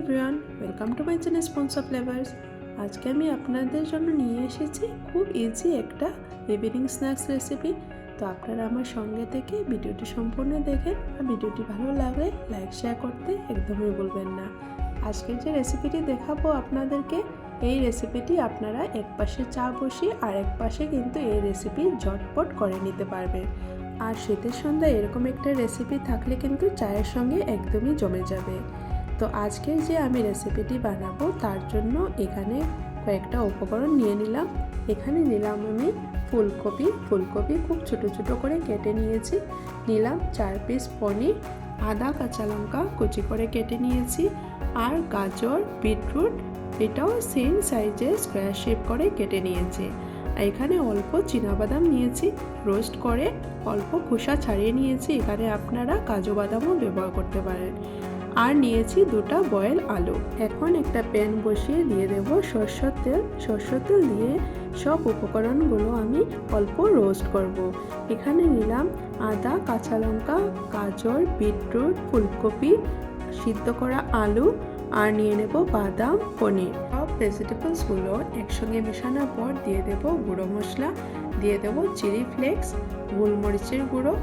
Everyone, welcome to my channel spoons of flavours আজকে আমি আপনাদের জন্য নিয়ে এসেছি খুব ইজি একটা ইভিনিং স্ন্যাক্স রেসিপি তো আপনারা আমার সঙ্গে থেকে ভিডিওটি সম্পূর্ণ দেখেন আর ভিডিওটি ভালো লাগলে লাইক শেয়ার করতে একদমই বলবেন না। আজকের যে রেসিপিটি দেখাবো আপনাদেরকে, এই রেসিপিটি আপনারা এক পাশে চা বসিয়ে আর এক পাশে কিন্তু এই রেসিপি ঝটপট করে নিতে পারবেন। আর শীতের সন্ধ্যায় এরকম একটা রেসিপি থাকলে কিন্তু চায়ের সঙ্গে একদমই জমে যাবে। তো আজকে যে আমি রেসিপিটি বানাবো, তার জন্য এখানে কয়েকটা উপকরণ নিয়ে নিলাম। এখানে নিলাম আমি ফুলকপি। ফুলকপি খুব ছোট ছোট করে কেটে নিয়েছি। নিলাম চার পিস পনির, আদা, কাঁচা লঙ্কা কুচি করে কেটে নিয়েছি আর গাজর, বিটরুট, এটাও সেম সাইজে স্কোয়ার শেপ করে কেটে নিয়েছি। এখানে অল্প বাদাম নিয়েছি রোস্ট করে অল্প খোসা ছাড়িয়ে নিয়েছি। এখানে আপনারা কাজু বাদামও ব্যবহার করতে পারেন। আর নিয়েছি দুটো বয়েল আলু। এখন একটা প্যান বসিয়ে দিয়ে দেব সরষের তেল। সরষের তেল দিয়ে সব উপকরণগুলো আমি অল্প রোস্ট করব। এখানে নিলাম আদা, কাঁচা লঙ্কা, গাজর, বিটরুট, ফুলকপি, সিদ্ধ করা আলু আর নিয়ে নেব বাদাম, পনির। সব ভেজিটেবলসগুলো একসঙ্গে মেশানোর পর দিয়ে দেব গুঁড়ো মশলা, দিয়ে দেব চিলি ফ্লেক্স, গোলমরিচের গুঁড়ো,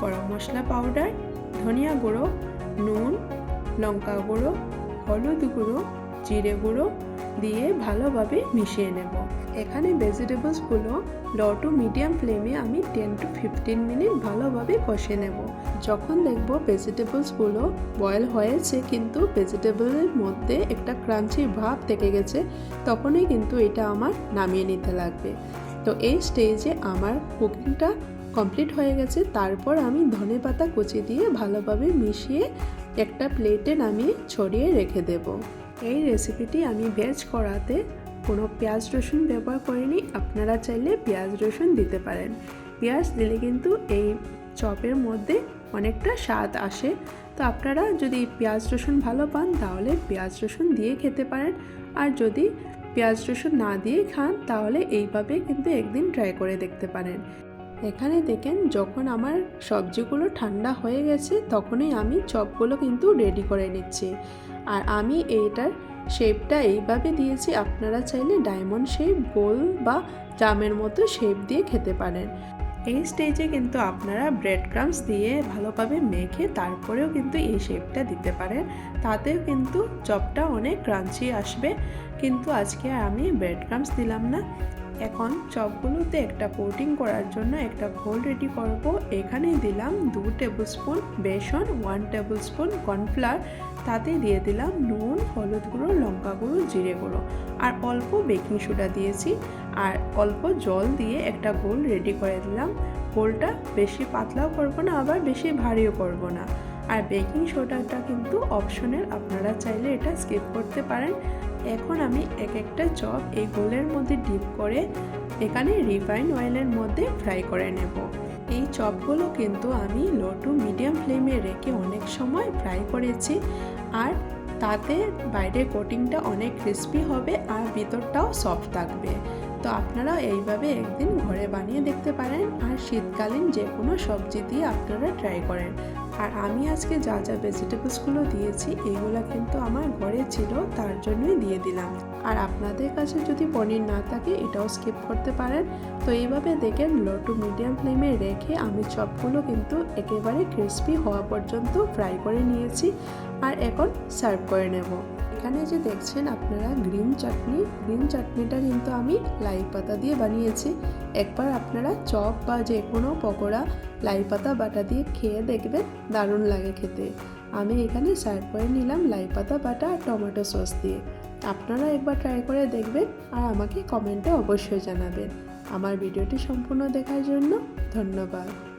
গরম মশলা পাউডার, ধনিয়া গুঁড়ো, নুন লঙ্কা গুঁড়ো, হলুদ গুঁড়ো, জিরে গুঁড়ো দিয়ে ভালোভাবে মিশিয়ে নেব। এখানে ভেজিটেবলসগুলো লো টু মিডিয়াম ফ্লেমে আমি টেন টু ফিফটিন মিনিট ভালোভাবে কষে নেব। যখন দেখব ভেজিটেবলসগুলো বয়েল হয়েছে কিন্তু ভেজিটেবলের মধ্যে একটা ক্রাঞ্চি ভাব থেকে গেছে, তখনই কিন্তু এটা আমার নামিয়ে নিতে লাগবে। তো এই স্টেজে আমার কুকিংটা কমপ্লিট হয়ে গেছে, তারপর আমি ধনে পাতা কুচি দিয়ে ভালোভাবে মিশিয়ে একটা প্লেটে নামিয়ে ছড়িয়ে রেখে দেব। এই রেসিপিটি আমি ভেজ করাতে কোনো পেঁয়াজ রসুন ব্যবহার করিনি, আপনারা চাইলে পেঁয়াজ রসুন দিতে পারেন। পেঁয়াজ দিলে কিন্তু এই চপের মধ্যে অনেকটা স্বাদ আসে। তো আপনারা যদি পেঁয়াজ রসুন ভালো পান, তাহলে পেঁয়াজ রসুন দিয়ে খেতে পারেন। আর যদি পেঁয়াজ রসুন না দিয়ে খান, তাহলে এইভাবে কিন্তু একদিন ট্রাই করে দেখতে পারেন। এখানে দেখেন যখন আমার সবজিগুলো ঠান্ডা হয়ে গেছে, তখনই আমি চপগুলো কিন্তু রেডি করে নিচ্ছি। আর আমি এইটার শেপটা এইভাবে দিয়েছি, আপনারা চাইলে ডায়মন্ড শেপ গোল বা জামের মতো শেপ দিয়ে খেতে পারেন। এই স্টেজে কিন্তু আপনারা ব্রেড ক্রামস দিয়ে ভালোভাবে মেখে তারপরেও কিন্তু এই শেপটা দিতে পারেন। তাতেও কিন্তু চপটা অনেক ক্রাঞ্চি আসবে। কিন্তু আজকে আমি ব্রেড ক্রামস দিলাম না। এখন চপগুলোতে একটা কোটিং করার জন্য একটা ঘোল রেডি করব। এখানে দিলাম দু টেবিল স্পুন বেসন ওয়ান টেবিল স্পুন কর্নফ্লাওয়ার তাতে দিয়ে দিলাম নুন, হলুদ গুঁড়ো, লঙ্কা গুঁড়ো, জিরে গুঁড়ো। আর অল্প বেকিং সোডা দিয়েছি। আর অল্প জল দিয়ে একটা গোল রেডি করে দিলাম। গোলটা বেশি পাতলাও করব না, আবার বেশি ভারীও করব না। আর বেকিং সোডাটা কিন্তু অপশনাল আপনারা চাইলে এটা স্কিপ করতে পারেন। এখন আমি এক একটা চপ এই গোলের মধ্যে ডিপ করে এখানে রিফাইন অয়েলের মধ্যে ফ্রাই করে নেব। এই চপগুলো কিন্তু আমি লো টু মিডিয়াম ফ্লেমে রেখে অনেক সময় ফ্রাই করেছি আর তাতে বাইরের কোটিংটা অনেক ক্রিস্পি হবে আর ভিতরটাও সফট থাকবে। তো আপনারা এইভাবে একদিন ঘরে বানিয়ে দেখতে পারেন আর শীতকালীন যে কোনো সবজি দিয়ে আপনারা ট্রাই করেন। আর আমি আজকে যা যা ভেজিটেবলসগুলো দিয়েছি, এগুলো কিন্তু আমার ঘরে ছিল, তার জন্যই দিয়ে দিলাম। আর আপনাদের কাছে যদি পনির না থাকে, এটাও স্কিপ করতে পারেন। তো এইভাবে দেখেন লো টু মিডিয়াম ফ্লেমে রেখে আমি চপগুলো কিন্তু একেবারে ক্রিস্পি হওয়া পর্যন্ত ফ্রাই করে নিয়েছি। আর এখন সার্ভ করে নেব। এখানে যে দেখছেন আপনারা, গ্রিন চাটনি, গ্রিন চাটনিটা কিন্তু আমি লাই পাতা দিয়ে বানিয়েছি। একবার আপনারা চপ বা যে কোনো পকোড়া লাই পাতা, বাটা দিয়ে খেয়ে দেখবেন, দারুণ লাগে খেতে। আমি এখানে সার্ভ করে নিলাম লাই পাতা, বাটা আর টমেটো সস দিয়ে। আপনারা একবার ট্রাই করে দেখবেন আর আমাকে কমেন্টে অবশ্যই জানাবেন। আমার ভিডিওটি সম্পূর্ণ দেখার জন্য ধন্যবাদ।